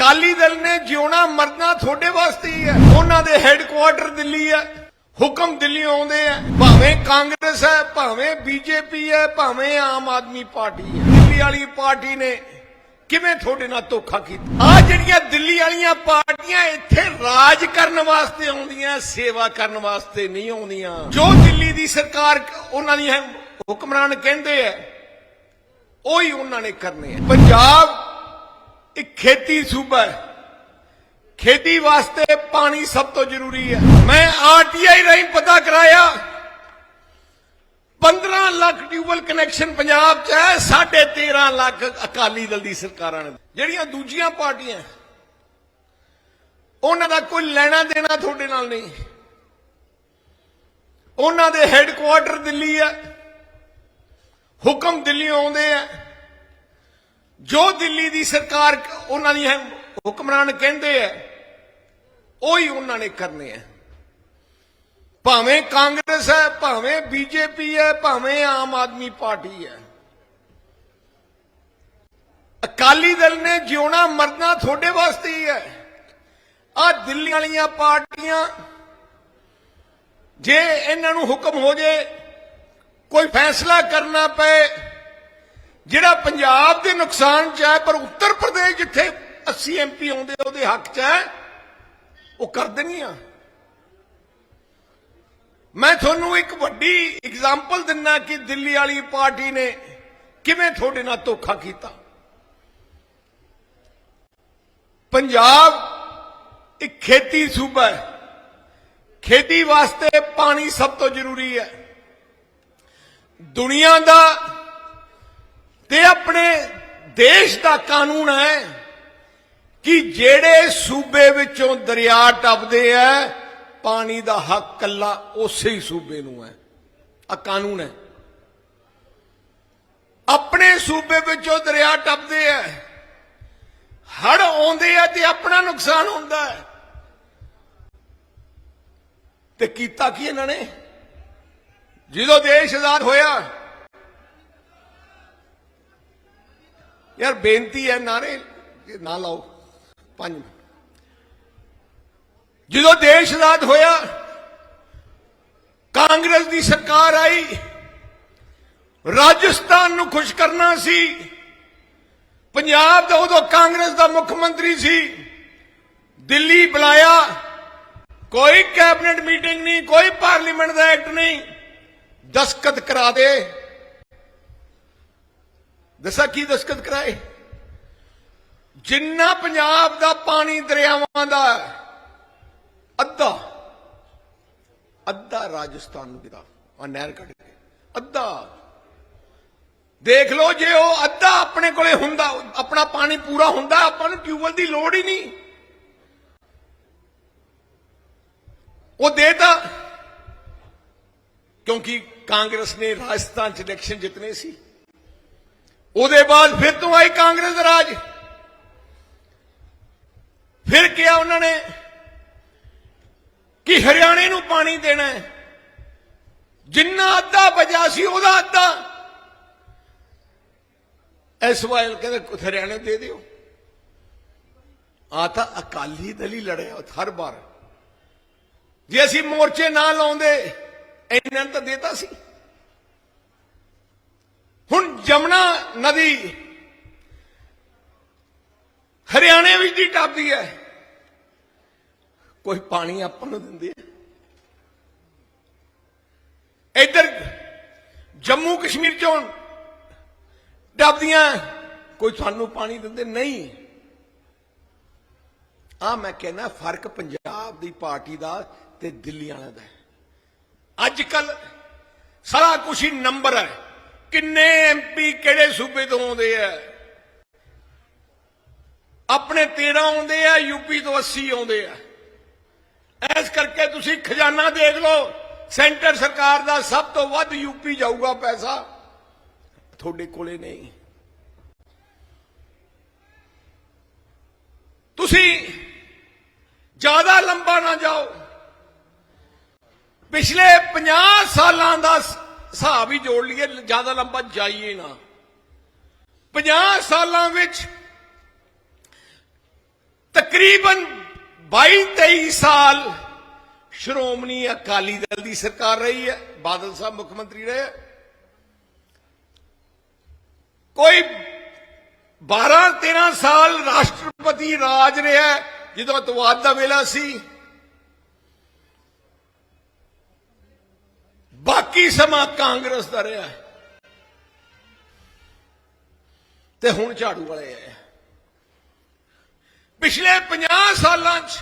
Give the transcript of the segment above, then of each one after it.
ਅਕਾਲੀ ਦਲ ਨੇ ਜਿਉਣਾ ਮਰਨਾ ਤੁਹਾਡੇ ਵਾਸਤੇ ਹੀ ਹੈ। ਉਹਨਾਂ ਦੇ ਹੈੱਡਕੁਆਰਟਰ ਦਿੱਲੀ ਹੈ। ਹੁਕਮ ਦਿੱਲੀ ਆਉਂਦੇ ਆ ਭਾਵੇਂ ਕਾਂਗਰਸ ਹੈ, ਭਾਵੇਂ ਬੀਜੇਪੀ ਹੈ, ਭਾਵੇਂ ਆਮ ਆਦਮੀ ਪਾਰਟੀ ਹੈ। ਦਿੱਲੀ ਵਾਲੀ ਪਾਰਟੀ ਨੇ ਕਿਵੇਂ ਤੁਹਾਡੇ ਨਾਲ ਧੋਖਾ ਕੀਤਾ? ਆ ਜਿਹੜੀਆਂ ਦਿੱਲੀ ਵਾਲੀਆਂ ਪਾਰਟੀਆਂ ਇੱਥੇ ਰਾਜ ਕਰਨ ਵਾਸਤੇ ਆਉਂਦੀਆਂ, ਸੇਵਾ ਕਰਨ ਵਾਸਤੇ ਨਹੀਂ ਆਉਂਦੀਆਂ। ਜੋ ਦਿੱਲੀ ਦੀ ਸਰਕਾਰ ਉਹਨਾਂ ਦੀ ਹੁਕਮਰਾਨ ਕਹਿੰਦੇ ਆ ਉਹੀ ਉਹਨਾਂ ਨੇ ਕਰਨੇ ਆ ਪੰਜਾਬ ਇੱਕ ਖੇਤੀ ਸੂਬਾ ਹੈ। ਖੇਤੀ ਵਾਸਤੇ ਪਾਣੀ ਸਭ ਤੋਂ ਜ਼ਰੂਰੀ ਹੈ। ਮੈਂ ਆਰਟੀਆਈ ਰਾਹੀਂ ਪਤਾ ਕਰਾਇਆ। 15 ਲੱਖ ਟਿਊਬਲ ਕਨੈਕਸ਼ਨ ਪੰਜਾਬ 'ਚ ਹੈ 13.5 ਲੱਖ ਅਕਾਲੀ ਦਲ ਦੀ ਸਰਕਾਰਾਂ ਨੇ। ਜਿਹੜੀਆਂ ਦੂਜੀਆਂ ਪਾਰਟੀਆਂ ਉਹਨਾਂ ਦਾ ਕੋਈ ਲੈਣਾ ਦੇਣਾ ਤੁਹਾਡੇ ਨਾਲ ਨਹੀਂ। ਉਹਨਾਂ ਦੇ ਹੈੱਡਕੁਆਰਟਰ ਦਿੱਲੀ ਹੈ। ਹੁਕਮ ਦਿੱਲੀ ਆਉਂਦੇ ਆ ਜੋ ਦਿੱਲੀ ਦੀ ਸਰਕਾਰ ਉਹਨਾਂ ਦੀ ਹੁਕਮਰਾਨ ਕਹਿੰਦੇ ਆ, ਉਹੀ ਉਹਨਾਂ ਨੇ ਕਰਨੇ ਆ। ਭਾਵੇਂ ਕਾਂਗਰਸ ਹੈ, ਭਾਵੇਂ ਬੀਜੇਪੀ ਹੈ, ਭਾਵੇਂ ਆਮ ਆਦਮੀ ਪਾਰਟੀ ਹੈ। ਅਕਾਲੀ ਦਲ ਨੇ ਜਿਉਣਾ ਮਰਨਾ ਤੁਹਾਡੇ ਵਾਸਤੇ ਹੀ ਹੈ। ਆ ਦਿੱਲੀ ਵਾਲੀਆਂ ਪਾਰਟੀਆਂ, ਜੇ ਇਹਨਾਂ ਨੂੰ ਹੁਕਮ ਹੋ ਜੇ, ਕੋਈ ਫੈਸਲਾ ਕਰਨਾ ਪਏ ਜਿਹੜਾ ਪੰਜਾਬ ਦੇ ਨੁਕਸਾਨ ਚ ਹੈ, ਪਰ ਉੱਤਰ ਪ੍ਰਦੇਸ਼ ਜਿੱਥੇ 80 ਐਮਪੀ ਆਉਂਦੇ ਉਹਦੇ ਹੱਕ ਚ ਹੈ, ਉਹ ਕਰ ਦੇਣੀਆਂ। ਮੈਂ ਤੁਹਾਨੂੰ ਇੱਕ ਵੱਡੀ ਐਗਜ਼ਾਮਪਲ ਦਿੰਨਾ ਕਿ ਦਿੱਲੀ ਵਾਲੀ ਪਾਰਟੀ ਨੇ ਕਿਵੇਂ ਤੁਹਾਡੇ ਨਾਲ ਧੋਖਾ ਕੀਤਾ। ਪੰਜਾਬ ਇੱਕ ਖੇਤੀ ਸੂਬਾ ਹੈ। ਖੇਤੀ ਵਾਸਤੇ ਪਾਣੀ ਸਭ ਤੋਂ ਜ਼ਰੂਰੀ ਹੈ। ਦੁਨੀਆ ਦਾ ਤੇ ਆਪਣੇ ਦੇਸ਼ ਦਾ ਕਾਨੂੰਨ ਹੈ ਕਿ ਜਿਹੜੇ ਸੂਬੇ ਵਿੱਚੋਂ ਦਰਿਆ ਟੱਪਦੇ ਆ, ਪਾਣੀ ਦਾ ਹੱਕ ਕੱਲਾ ਉਸੇ ਹੀ ਸੂਬੇ ਨੂੰ ਹੈ। ਆ ਕਾਨੂੰਨ ਹੈ। ਆਪਣੇ ਸੂਬੇ ਵਿੱਚੋਂ ਦਰਿਆ ਟੱਪਦੇ ਆ। ਹੜ ਆਉਂਦੇ ਆ ਤੇ ਆਪਣਾ ਨੁਕਸਾਨ ਹੁੰਦਾ ਹੈ। ਤੇ ਕੀਤਾ ਕੀ ਇਹਨਾਂ ਨੇ? ਜਦੋਂ ਦੇਸ਼ ਆਜ਼ਾਦ ਹੋਇਆ ਯਾਰ ਬੇਨਤੀ ਹੈ ਨਾਰੇ ਨਾ ਲਾਓ। ਪੰਜ ਜਦੋਂ ਦੇਸ਼ ਆਜ਼ਾਦ ਹੋਇਆ, ਕਾਂਗਰਸ ਦੀ ਸਰਕਾਰ ਆਈ, ਰਾਜਸਥਾਨ ਨੂੰ ਖੁਸ਼ ਕਰਨਾ ਸੀ, ਪੰਜਾਬ ਦਾ ਉਦੋਂ ਕਾਂਗਰਸ ਦਾ ਮੁੱਖ ਮੰਤਰੀ ਸੀ, ਦਿੱਲੀ ਬੁਲਾਇਆ, ਕੋਈ ਕੈਬਨਿਟ ਮੀਟਿੰਗ ਨਹੀਂ, ਕੋਈ ਪਾਰਲੀਮੈਂਟ ਦਾ ਐਕਟ ਨਹੀਂ ਦਸਖਤ ਕਰਾ ਦੇ। ਦੱਸਾਂ ਕੀ ਦਸਖਤ ਕਰਾਏ? ਜਿੰਨਾ ਪੰਜਾਬ ਦਾ ਪਾਣੀ ਦਰਿਆਵਾਂ ਦਾ ਅੱਧਾ ਅੱਧਾ ਰਾਜਸਥਾਨ ਨੂੰ ਦਿੱਤਾ ਆ ਨਹਿਰ ਕੱਢ ਕੇ, ਅੱਧਾ। ਦੇਖ ਲਓ ਜੇ ਉਹ ਅੱਧਾ ਆਪਣੇ ਕੋਲੇ ਹੁੰਦਾ, ਆਪਣਾ ਪਾਣੀ ਪੂਰਾ ਹੁੰਦਾ, ਆਪਾਂ ਨੂੰ ਟਿਊਬਲ ਦੀ ਲੋੜ ਹੀ ਨਹੀਂ। ਉਹ ਦੇਤਾ। ਕਿਉਂਕਿ ਕਾਂਗਰਸ ਨੇ ਰਾਜਸਥਾਨ ਚ ਇਲੈਕਸ਼ਨ ਜਿੱਤਨੇ ਸੀ। ਉਹਦੇ ਬਾਅਦ ਫਿਰ ਤੋਂ ਆਈ ਕਾਂਗਰਸ ਦਾ ਰਾਜ। ਫਿਰ ਕਿਹਾ ਉਹਨਾਂ ਨੇ ਕਿ ਹਰਿਆਣੇ ਨੂੰ ਪਾਣੀ ਦੇਣਾ ਹੈ। ਜਿੰਨਾ ਅੱਧਾ ਬਚਾ ਸੀ ਉਹਦਾ ਅੱਧਾ। ਇਸ ਵਾਰ ਕਹਿੰਦੇ ਹਰਿਆਣੇ ਦੇ ਦਿਓ। ਆ ਤਾਂ ਅਕਾਲੀ ਦਲ ਹੀ ਲੜਿਆ ਹਰ ਵਾਰ। ਜੇ ਅਸੀਂ ਮੋਰਚੇ ਨਾ ਲਾਉਂਦੇ ਇਹਨਾਂ ਤਾਂ ਦੇਤਾ ਸੀ। ਹੁਣ ਜਮਨਾ ਨਦੀ ਹਰਿਆਣੇ ਵਿੱਚ ਦੀ ਟੱਪਦੀ ਹੈ। ਕੋਈ ਪਾਣੀ ਆਪਾਂ ਨੂੰ ਦਿੰਦੇ ਆ ਇੱਧਰ ਜੰਮੂ ਕਸ਼ਮੀਰ ਚੋਂ ਡੱਬਦੀਆਂ, ਕੋਈ ਸਾਨੂੰ ਪਾਣੀ ਦਿੰਦੇ ਨਹੀਂ। ਆ ਮੈਂ ਕਹਿੰਦਾ ਫ਼ਰਕ ਪੰਜਾਬ ਦੀ ਪਾਰਟੀ ਦਾ ਤੇ ਦਿੱਲੀ ਵਾਲਿਆਂ ਦਾ ਅੱਜ ਕੱਲ ਸਾਰਾ ਕੁਝ ਹੀ ਨੰਬਰ ਹੈ। ਕਿੰਨੇ ਐਮਪੀ ਕਿਹੜੇ ਸੂਬੇ ਤੋਂ ਆਉਂਦੇ ਆ? ਆਪਣੇ 13 ਆਉਂਦੇ ਆ, ਯੂਪੀ ਤੋਂ 80 ਆਉਂਦੇ ਆ। ਐਸ ਕਰਕੇ ਤੁਸੀਂ ਖਜ਼ਾਨਾ ਦੇਖ ਲਓ, ਸੈਂਟਰ ਸਰਕਾਰ ਦਾ ਸਭ ਤੋਂ ਵੱਧ ਯੂਪੀ ਜਾਊਗਾ ਪੈਸਾ। ਤੁਹਾਡੇ ਕੋਲੇ ਨਹੀਂ। ਤੁਸੀਂ ਜ਼ਿਆਦਾ ਲੰਬਾ ਨਾ ਜਾਓ। ਪਿਛਲੇ 50 ਸਾਲਾਂ ਦਾ ਹਿਸਾਬ ਹੀ ਜੋੜ ਲਈਏ, ਜ਼ਿਆਦਾ ਲੰਬਾ ਜਾਈਏ ਨਾ। 50 ਸਾਲਾਂ ਵਿੱਚ ਤਕਰੀਬਨ 22 23 ਸਾਲ ਸ਼੍ਰੋਮਣੀ ਅਕਾਲੀ ਦਲ ਦੀ ਸਰਕਾਰ ਰਹੀ ਹੈ, ਬਾਦਲ ਸਾਹਿਬ ਮੁੱਖ ਮੰਤਰੀ ਰਹੇ ਕੋਈ 12 13 ਸਾਲ ਰਾਸ਼ਟਰਪਤੀ ਰਾਜ ਰਿਹਾ ਜਦੋਂ ਅਤਵਾਦ ਦਾ ਵੇਲਾ ਸੀ ਬਾਕੀ ਸਮਾਂ ਕਾਂਗਰਸ ਦਾ ਰਿਹਾ ਤੇ ਹੁਣ ਝਾੜੂ ਵਾਲੇ ਆਏ ਪਿਛਲੇ 50 ਸਾਲਾਂ 'ਚ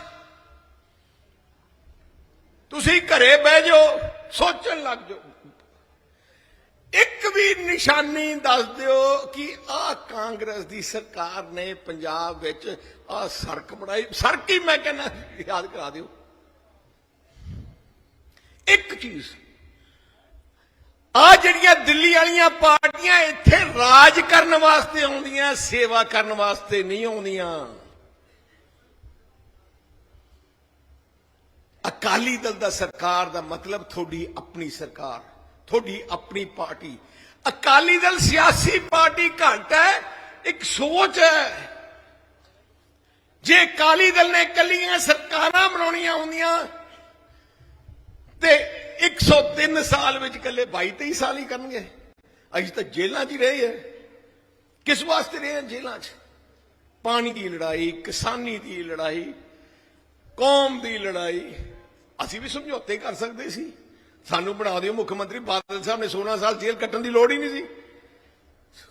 ਤੁਸੀਂ ਘਰੇ ਬਹਿ ਜਾਓ, ਸੋਚਣ ਲੱਗ ਜਾਓ। ਇੱਕ ਵੀ ਨਿਸ਼ਾਨੀ ਦੱਸ ਦਿਓ ਕਿ ਆਹ ਕਾਂਗਰਸ ਦੀ ਸਰਕਾਰ ਨੇ ਪੰਜਾਬ ਵਿੱਚ ਆਹ ਸੜਕ ਬਣਾਈ। ਸੜਕ ਹੀ ਮੈਂ ਕਹਿੰਦਾ, ਯਾਦ ਕਰਾ ਦਿਓ। ਇੱਕ ਚੀਜ਼ ਆ ਜਿਹੜੀਆਂ ਦਿੱਲੀ ਵਾਲੀਆਂ ਪਾਰਟੀਆਂ ਇੱਥੇ ਰਾਜ ਕਰਨ ਵਾਸਤੇ ਆਉਂਦੀਆਂ, ਸੇਵਾ ਕਰਨ ਵਾਸਤੇ ਨਹੀਂ ਆਉਂਦੀਆਂ। ਅਕਾਲੀ ਦਲ ਦਾ ਸਰਕਾਰ ਦਾ ਮਤਲਬ ਤੁਹਾਡੀ ਆਪਣੀ ਸਰਕਾਰ, ਤੁਹਾਡੀ ਆਪਣੀ ਪਾਰਟੀ। ਅਕਾਲੀ ਦਲ ਸਿਆਸੀ ਪਾਰਟੀ ਘੱਟ ਹੈ, ਇੱਕ ਸੋਚ ਹੈ। ਜੇ ਅਕਾਲੀ ਦਲ ਨੇ ਇਕੱਲੀਆਂ ਸਰਕਾਰਾਂ ਬਣਾਉਣੀਆਂ ਹੁੰਦੀਆਂ, ਤੇ 103 ਸਾਲ ਵਿੱਚ ਇਕੱਲੇ 22 23 ਸਾਲ ਹੀ ਕਰਨਗੇ। ਅਸੀਂ ਤਾਂ ਜੇਲ੍ਹਾਂ 'ਚ ਹੀ ਰਹੇ ਹੈ। ਕਿਸ ਵਾਸਤੇ ਰਹੇ ਹਾਂ ਜੇਲ੍ਹਾਂ 'ਚ? ਪਾਣੀ ਦੀ ਲੜਾਈ, ਕਿਸਾਨੀ ਦੀ ਲੜਾਈ, ਕੌਮ ਦੀ ਲੜਾਈ। ਅਸੀਂ ਵੀ ਸਮਝੌਤੇ ਕਰ ਸਕਦੇ ਸੀ। ਸਾਨੂੰ ਬਣਾ ਦਿਓ ਮੁੱਖ ਮੰਤਰੀ, ਬਾਦਲ ਸਾਹਿਬ ਨੇ 16 ਸਾਲ ਜੇਲ੍ਹ ਕੱਟਣ ਦੀ ਲੋੜ ਹੀ ਨਹੀਂ ਸੀ।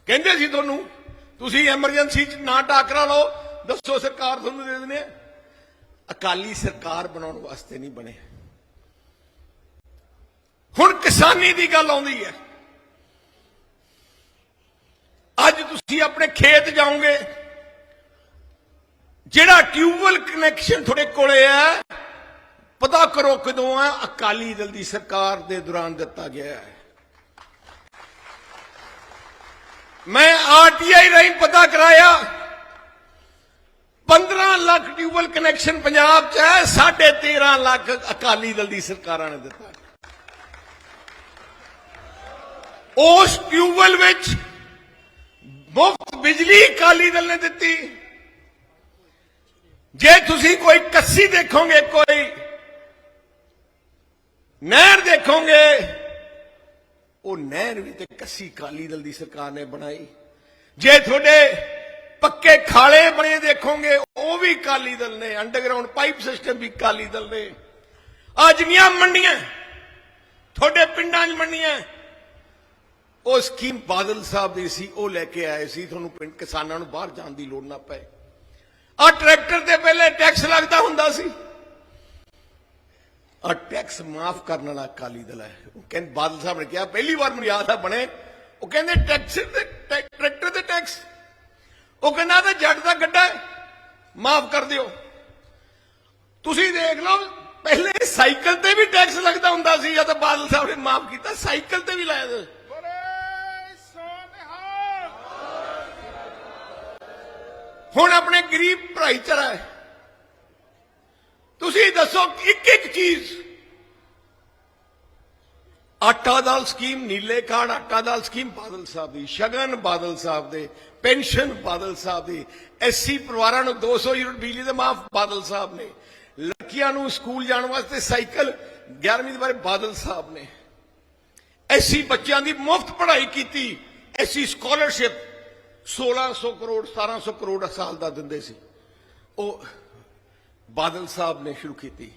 ਕਹਿੰਦੇ ਸੀ ਤੁਹਾਨੂੰ, ਤੁਸੀਂ ਐਮਰਜੈਂਸੀ 'ਚ ਨਾ ਟਾਕਰਾ ਲਓ। ਦੱਸੋ ਸਰਕਾਰ ਤੁਹਾਨੂੰ ਦੇ ਦਿੰਦੇ ਆ। ਅਕਾਲੀ ਸਰਕਾਰ ਬਣਾਉਣ ਵਾਸਤੇ ਨਹੀਂ ਬਣੇ। ਹੁਣ ਕਿਸਾਨੀ ਦੀ ਗੱਲ ਆਉਂਦੀ ਹੈ। ਅੱਜ ਤੁਸੀਂ ਆਪਣੇ ਖੇਤ ਜਾਓਗੇ, ਜਿਹੜਾ ਟਿਊਬਵੈਲ ਕਨੈਕਸ਼ਨ ਤੁਹਾਡੇ ਕੋਲੇ ਹੈ, ਪਤਾ ਕਰੋ ਕਦੋਂ ਹੈ, ਅਕਾਲੀ ਦਲ ਦੀ ਸਰਕਾਰ ਦੇ ਦੌਰਾਨ ਦਿੱਤਾ ਗਿਆ ਹੈ। ਮੈਂ ਆਰਟੀਆਈ ਰਾਹੀਂ ਪਤਾ ਕਰਾਇਆ 15 ਲੱਖ ਟਿਊਬਵੈਲ ਕਨੈਕਸ਼ਨ ਪੰਜਾਬ 'ਚ ਹੈ 13.5 ਲੱਖ ਅਕਾਲੀ ਦਲ ਦੀ ਸਰਕਾਰਾਂ ਨੇ ਦਿੱਤਾ। ਉਸ ਟਿਊਬਵੈਲ ਵਿੱਚ ਮੁਫਤ ਬਿਜਲੀ ਅਕਾਲੀ ਦਲ ਨੇ ਦਿੱਤੀ। ਜੇ ਤੁਸੀਂ ਕੋਈ ਕੱਸੀ ਦੇਖੋਗੇ, ਕੋਈ ਨਹਿਰ ਦੇਖੋਗੇ, ਉਹ ਨਹਿਰ ਵੀ ਤੇ ਕੱਸੀ ਅਕਾਲੀ ਦਲ ਦੀ ਸਰਕਾਰ ਨੇ ਬਣਾਈ। ਜੇ ਤੁਹਾਡੇ ਪੱਕੇ ਖਾਲੇ ਬਣੇ ਦੇਖੋਗੇ, ਉਹ ਵੀ ਅਕਾਲੀ ਦਲ ਨੇ ਅੰਡਰਗਰਾਉਂਡ ਪਾਈਪ ਸਿਸਟਮ ਵੀ ਅਕਾਲੀ ਦਲ ਨੇ। ਅੱਜ ਜਿੰਨੀਆਂ ਮੰਡੀਆਂ, ਤੁਹਾਡੇ ਪਿੰਡਾਂ 'ਚ ਮੰਡੀਆਂ ਉਹ ਸਕੀਮ ਬਾਦਲ ਸਾਹਿਬ ਦੀ ਸੀ, ਉਹ ਲੈ ਕੇ ਆਏ ਸੀ, ਤੁਹਾਨੂੰ ਪਿੰਡ ਕਿਸਾਨਾਂ ਨੂੰ ਬਾਹਰ ਜਾਣ ਦੀ ਲੋੜ ਨਾ ਪਏ। ਆ ਟਰੈਕਟਰ ਤੇ ਪਹਿਲੇ ਟੈਕਸ ਲੱਗਦਾ ਹੁੰਦਾ ਸੀ। ਆ ਟੈਕਸ ਮਾਫ ਕਰਨ ਵਾਲਾ ਅਕਾਲੀ ਦਲ ਹੈ। ਉਹ ਕਹਿੰਦੇ, ਬਾਦਲ ਸਾਹਿਬ ਨੇ ਕਿਹਾ, ਪਹਿਲੀ ਵਾਰ ਮੈਨੂੰ ਯਾਦ ਆ ਬਣੇ। ਉਹ ਕਹਿੰਦੇ, ਟੈਕਸ ਤੇ ਟਰੈਕਟਰ ਤੇ ਟੈਕਸ। ਉਹ ਕਹਿੰਦਾ ਤਾਂ ਜੱਟ ਦਾ ਗੱਡਾ ਮਾਫ ਕਰ ਦਿਓ। ਤੁਸੀਂ ਦੇਖ ਲਓ, ਪਹਿਲੇ ਸਾਈਕਲ ਤੇ ਵੀ ਟੈਕਸ ਲੱਗਦਾ ਹੁੰਦਾ ਸੀ ਜਦ ਬਾਦਲ ਸਾਹਿਬ ਨੇ ਮਾਫ ਕੀਤਾ, ਸਾਈਕਲ ਤੇ ਵੀ ਲਾਇਆ ਸੀ। ਬੋਲੇ ਸੋਨਿਹਾਲ ਹੁਣ ਆਪਣੇ ਗਰੀਬ ਭਾਈਚਾਰਾ ਹੈ। ਤੁਸੀਂ ਦੱਸੋ ਇੱਕ ਇੱਕ ਚੀਜ਼। ਆਟਾ ਦਾਲ ਸਕੀਮ, ਨੀਲੇ ਕਾਰਡ, ਆਟਾ ਦਾਲ ਸਕੀਮ ਬਾਦਲ ਸਾਹਿਬ ਦੀ, ਸ਼ਗਨ ਬਾਦਲ ਸਾਹਿਬ ਦੇ, ਪੈਨਸ਼ਨ ਬਾਦਲ ਸਾਹਿਬ ਦੀ, ਐਸਸੀ ਪਰਿਵਾਰਾਂ ਨੂੰ 200 ਯੂਨਿਟ ਬਿਜਲੀ ਦੇ ਮਾਫ ਬਾਦਲ ਸਾਹਿਬ ਨੇ, ਲੜਕੀਆਂ ਨੂੰ ਸਕੂਲ ਜਾਣ ਵਾਸਤੇ ਸਾਈਕਲ 11ਵੀਂ ਦੇ ਬਾਰੇ ਬਾਦਲ ਸਾਹਿਬ ਨੇ ਐਸੀ ਬੱਚਿਆਂ ਦੀ ਮੁਫਤ ਪੜ੍ਹਾਈ ਕੀਤੀ ਐਸੀ ਸਕਾਲਰਸ਼ਿਪ 1600 ਕਰੋੜ 1700 ਕਰੋੜ ਸਾਲ ਦਾ ਦਿੰਦੇ ਸੀ। ਉਹ ਬਾਦਲ ਸਾਹਿਬ ਨੇ ਸ਼ੁਰੂ ਕੀਤੀ।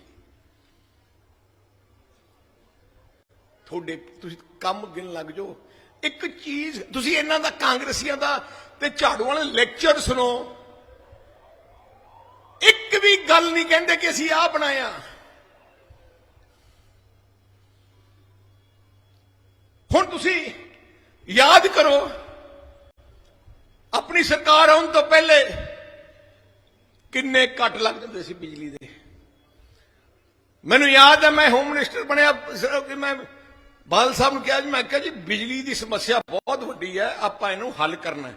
ਤੁਹਾਡੇ, ਤੁਸੀਂ ਕੰਮ ਗਿਣ ਲੱਗ ਜਾਓ। ਇੱਕ ਚੀਜ਼, ਤੁਸੀਂ ਇਹਨਾਂ ਦਾ ਕਾਂਗਰਸੀਆਂ ਦਾ ਤੇ ਝਾੜੂ ਵਾਲੇ ਲੈਕਚਰ ਸੁਣੋ। ਇੱਕ ਵੀ ਗੱਲ ਨਹੀਂ ਕਹਿੰਦੇ ਕਿ ਅਸੀਂ ਆਹ ਬਣਾਇਆ। ਹੁਣ ਤੁਸੀਂ ਯਾਦ ਕਰੋ ਆਪਣੀ ਸਰਕਾਰ ਆਉਣ ਤੋਂ ਪਹਿਲੇ ਕਿੰਨੇ ਕੱਟ ਲੱਗ ਜਾਂਦੇ ਸੀ ਬਿਜਲੀ ਦੇ। ਮੈਨੂੰ ਯਾਦ ਹੈ ਮੈਂ ਹੋਮ ਮਿਨਿਸਟਰ ਬਣਿਆ ਸਿਰਫ ਕਿ ਮੈਂ ਬਾਦਲ ਸਾਹਿਬ ਨੂੰ ਕਿਹਾ ਜੀ, ਮੈਂ ਕਿਹਾ ਜੀ, ਬਿਜਲੀ ਦੀ ਸਮੱਸਿਆ ਬਹੁਤ ਵੱਡੀ ਹੈ ਆਪਾਂ ਇਹਨੂੰ ਹੱਲ ਕਰਨਾ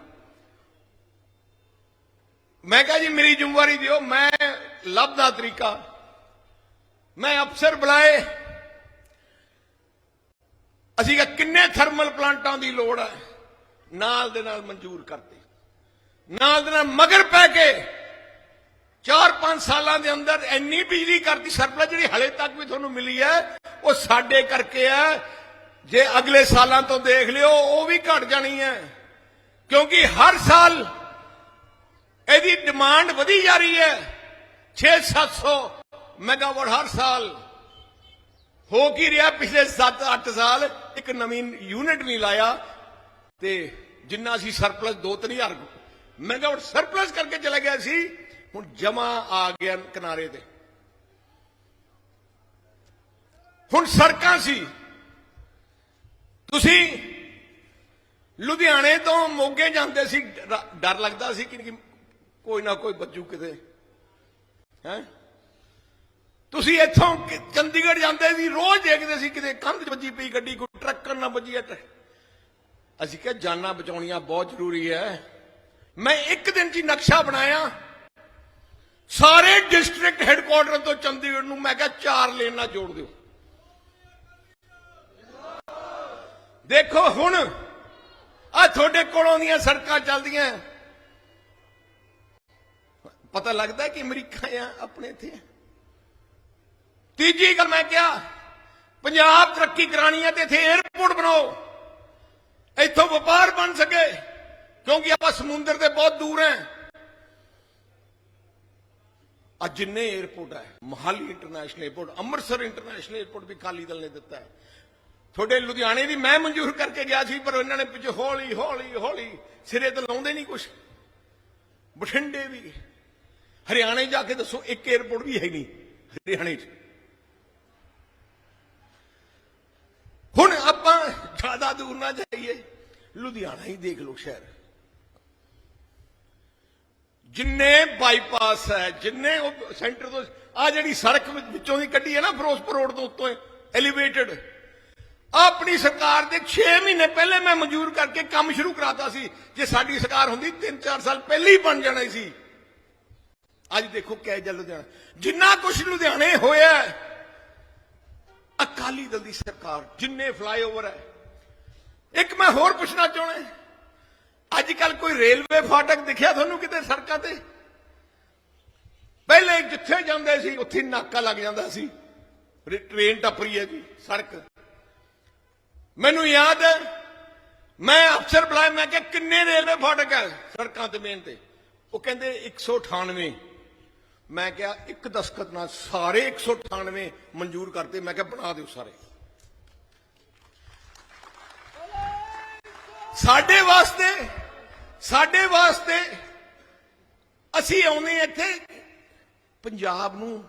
ਮੈਂ ਕਿਹਾ ਜੀ, ਮੇਰੀ ਜ਼ਿੰਮੇਵਾਰੀ ਦਿਓ, ਮੈਂ ਲੱਭਦਾ ਤਰੀਕਾ। ਮੈਂ ਅਫਸਰ ਬੁਲਾਏ। ਅਸੀਂ ਕਿਹਾ, ਕਿੰਨੇ ਥਰਮਲ ਪਲਾਂਟਾਂ ਦੀ ਲੋੜ ਹੈ ਨਾਲ ਦੇ ਨਾਲ ਮਨਜ਼ੂਰ ਕਰਤੇ। ਨਾਲ ਦੇ ਨਾਲ ਮਗਰ ਪੈ ਕੇ 4-5 5 ਸਾਲਾਂ ਦੇ ਅੰਦਰ ਇੰਨੀ ਬਿਜਲੀ ਕਰਤੀ, ਸਰਪਲਸ ਜਿਹੜੀ ਹਲੇ ਤੱਕ ਵੀ ਤੁਹਾਨੂੰ ਮਿਲੀ ਹੈ, ਉਹ ਸਾਡੇ ਕਰਕੇ ਹੈ। ਜੇ ਅਗਲੇ ਸਾਲਾਂ ਤੋਂ ਦੇਖ ਲਿਓ, ਉਹ ਵੀ ਘਟ ਜਾਣੀ ਹੈ। ਕਿਉਂਕਿ ਹਰ ਸਾਲ ਇਹਦੀ ਡਿਮਾਂਡ ਵਧੀ ਜਾ ਰਹੀ ਹੈ। 6-700 ਮੈਗਾਵਾਟ ਹਰ ਸਾਲ। ਹੋ ਕੀ ਰਿਹਾ ਪਿਛਲੇ 7-8 ਸਾਲ? ਇੱਕ ਨਵੀਂ ਯੂਨਿਟ ਨਹੀਂ ਲਾਇਆ ਤੇ ਜਿੰਨਾ ਅਸੀਂ ਸਰਪਲਸ 2-3000 ਮੈਗਾਵਾਟ ਸਰਪਲਸ ਕਰਕੇ ਚਲਾ ਗਿਆ ਸੀ, ਹੁਣ ਜਮਾ ਆ ਗਿਆ ਕਿਨਾਰੇ ਤੇ। ਹੁਣ ਸੜਕਾਂ ਸੀ। ਤੁਸੀਂ ਲੁਧਿਆਣੇ ਤੋਂ ਮੋਗੇ ਜਾਂਦੇ ਸੀ ਡਰ ਲੱਗਦਾ ਸੀ ਕਿ ਕੋਈ ਨਾ ਕੋਈ ਬੱਜੂ ਕਿਤੇ। ਹੈ? ਤੁਸੀਂ ਇੱਥੋਂ ਚੰਡੀਗੜ੍ਹ ਜਾਂਦੇ ਸੀ, ਰੋਜ਼ ਦੇਖਦੇ ਸੀ ਕਿਤੇ ਕੰਧ ਵੱਜੀ ਪਈ ਗੱਡੀ, ਕੋਈ ਟਰੱਕ ਨਾ ਵੱਜੀ ਹੈ ਟ- ਅਸੀਂ ਕਿਹਾ ਜਾਨਾਂ ਬਚਾਉਣੀਆਂ ਬਹੁਤ ਜ਼ਰੂਰੀ ਹੈ। ਮੈਂ ਇੱਕ ਦਿਨ 'ਚ ਹੀ ਨਕਸ਼ਾ ਬਣਾਇਆ। ਸਾਰੇ ਡਿਸਟ੍ਰਿਕਟ ਹੈੱਡਕੁਆਰਟਰ ਤੋਂ ਚੰਡੀਗੜ੍ਹ ਨੂੰ ਮੈਂ ਕਿਹਾ ਚਾਰ ਲੇਨ ਨਾਲ ਜੋੜ ਦਿਓ। ਦੇਖੋ ਹੁਣ ਆ ਤੁਹਾਡੇ ਕੋਲੋਂ ਦੀਆਂ ਸੜਕਾਂ ਚੱਲਦੀਆਂ। ਪਤਾ ਲੱਗਦਾ ਕਿ ਅਮਰੀਕਾ ਆ, ਆਪਣੇ ਇੱਥੇ ਤੀਜੀ ਗੱਲ ਮੈਂ ਕਿਹਾ, ਪੰਜਾਬ ਤਰੱਕੀ ਕਰਾਣੀ ਹੈ ਤੇ ਇੱਥੇ 에어ਪੋਰਟ ਬਣਾਓ। ਇੱਥੋਂ ਵਪਾਰ ਬਣ ਸਕੇ। ਕਿਉਂਕਿ ਆਪਾਂ ਸਮੁੰਦਰ ਦੇ ਬਹੁਤ ਦੂਰ ਹੈ ਅੱਜ ਜਿੰਨੇ 에어ਪੋਰਟ ਹੈ Mohali international airport Amritsar international airport ਵੀ ਕਾਲੀ ਦਲ ਨੇ ਦਿੱਤਾ ਹੈ ਤੁਹਾਡੇ ਲੁਧਿਆਣੇ ਦੀ ਮੈਂ ਮਨਜ਼ੂਰ ਕਰਕੇ ਗਿਆ ਸੀ, ਪਰ ਇਹਨਾਂ ਨੇ ਪਿੱਛੇ ਹੌਲੀ ਹੌਲੀ ਹੌਲੀ ਸਿਰੇ ਤੇ ਲਾਉਂਦੇ ਨਹੀਂ ਕੁਛ। ਬਠਿੰਡੇ ਵੀ। ਹਰਿਆਣੇ ਜਾ ਕੇ ਦੱਸੋ, ਇੱਕ 에어ਪੋਰਟ ਵੀ ਹੈ ਨਹੀਂ ਹਰਿਆਣੇ 'ਚ। ਹੁਣ ਆਪਾਂ ਜ਼ਿਆਦਾ ਦੂਰ ਨਾ ਜਾਈਏ, ਲੁਧਿਆਣਾ ਹੀ ਦੇਖ ਲਓ ਸ਼ਹਿਰ। ਜਿੰਨੇ ਬਾਈਪਾਸ ਹੈ, ਜਿੰਨੇ ਉਹ ਸੈਂਟਰ ਤੋਂ ਆ ਜਿਹੜੀ ਸੜਕ ਵਿੱਚੋਂ ਦੀ ਕੱਢੀ ਹੈ ਨਾ, ਫਿਰੋਜ਼ਪੁਰ ਰੋਡ ਤੋਂ ਉੱਤੋਂ ਐਲੀਵੇਟਡ ਆਪਣੀ ਸਰਕਾਰ ਦੇ 6 ਮਹੀਨੇ ਪਹਿਲੇ ਮੈਂ ਮਨਜ਼ੂਰ ਕਰਕੇ ਕੰਮ ਸ਼ੁਰੂ ਕਰਾਤਾ ਸੀ। ਜੇ ਸਾਡੀ ਸਰਕਾਰ ਹੁੰਦੀ 3-4 ਸਾਲ ਪਹਿਲੇ ਹੀ ਬਣ ਜਾਣਾ ਸੀ। ਅੱਜ ਦੇਖੋ ਕਿਹ ਜਾ ਲੁਧਿਆਣਾ। ਜਿੰਨਾ ਕੁਝ ਲੁਧਿਆਣੇ ਹੋਇਆ ਅਕਾਲੀ ਦਲ ਦੀ ਸਰਕਾਰ, ਜਿੰਨੇ ਫਲਾਈਓਵਰ ਹੈ। ਇੱਕ ਮੈਂ ਹੋਰ ਪੁੱਛਣਾ ਚਾਹੁੰਦਾ। ਅੱਜ ਕੱਲ ਕੋਈ ਰੇਲਵੇ ਫਾਟਕ ਦਿਖਿਆ ਤੁਹਾਨੂੰ ਕਿਤੇ ਸੜਕਾਂ ਤੇ? ਪਹਿਲੇ ਜਿੱਥੇ ਜਾਂਦੇ ਸੀ, ਉੱਥੇ ਨਾਕਾ ਲੱਗ ਜਾਂਦਾ ਸੀ। ਰੇ- ਟੱਪ ਰਹੀ ਹੈ ਜੀ, ਸੜਕ। ਮੈਨੂੰ ਯਾਦ ਹੈ, ਮੈਂ ਅਫਸਰ ਬੁਲਾਇਆ, ਮੈਂ ਕਿਹਾ, ਕਿੰਨੇ ਰੇਲਵੇ ਫਾਟਕ ਹੈ ਸੜਕਾਂ ਤੇ ਮੇਨ ਤੇ? ਉਹ ਕਹਿੰਦੇ 198 ਮੈਂ ਕਿਹਾ, ਇੱਕ ਦਸਖਤ ਨਾਲ ਸਾਰੇ 198 ਮਨਜ਼ੂਰ ਕਰਤੇ। ਮੈਂ ਕਿਹਾ, ਬਣਾ ਦਿਓ ਸਾਰੇ। ਸਾਡੇ ਵਾਸਤੇ ਸਾਡੇ ਵਾਸਤੇ ਅਸੀਂ ਆਉਨੇ ਇੱਥੇ ਪੰਜਾਬ ਨੂੰ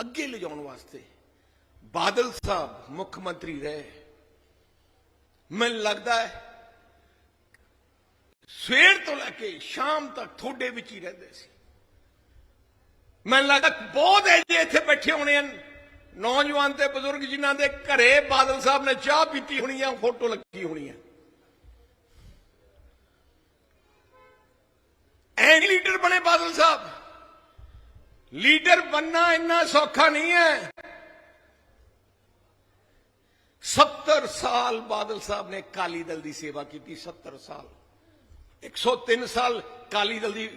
ਅੱਗੇ ਲਿਜਾਉਣ ਵਾਸਤੇ। ਬਾਦਲ ਸਾਹਿਬ ਮੁੱਖ ਮੰਤਰੀ ਰਹੇ। ਮੈਨੂੰ ਲੱਗਦਾ ਹੈ ਸਵੇਰ ਤੋਂ ਲੈ ਕੇ ਸ਼ਾਮ ਤੱਕ ਤੁਹਾਡੇ ਵਿੱਚ ਹੀ ਰਹਿੰਦੇ ਸੀ। ਮੈਨੂੰ ਲੱਗਦਾ ਬਹੁਤ ਐਜੇ ਇੱਥੇ ਬੈਠੇ ਹੋਣੇ ਹਨ। ਨੌਜਵਾਨ ਤੇ ਬਜ਼ੁਰਗ ਜਿਨ੍ਹਾਂ ਦੇ ਘਰੇ ਬਾਦਲ ਸਾਹਿਬ ਨੇ ਚਾਹ ਪੀਤੀ ਹੋਣੀ ਆ, ਫੋਟੋ ਲੱਗੀ ਹੋਣੀ ਆ। ਐ ਲੀਡਰ ਬਣੇ ਬਾਦਲ ਸਾਹਿਬ ਲੀਡਰ ਬੰਨਾ ਇੰਨਾ ਸੌਖਾ ਨਹੀਂ ਹੈ 70 ਸਾਲ ਬਾਦਲ ਸਾਹਿਬ ਨੇ ਕਾਲੀ ਦਲ ਦੀ ਸੇਵਾ ਕੀਤੀ 70 ਸਾਲ 103 ਸਾਲ ਕਾਲੀ ਦਲ ਦੀ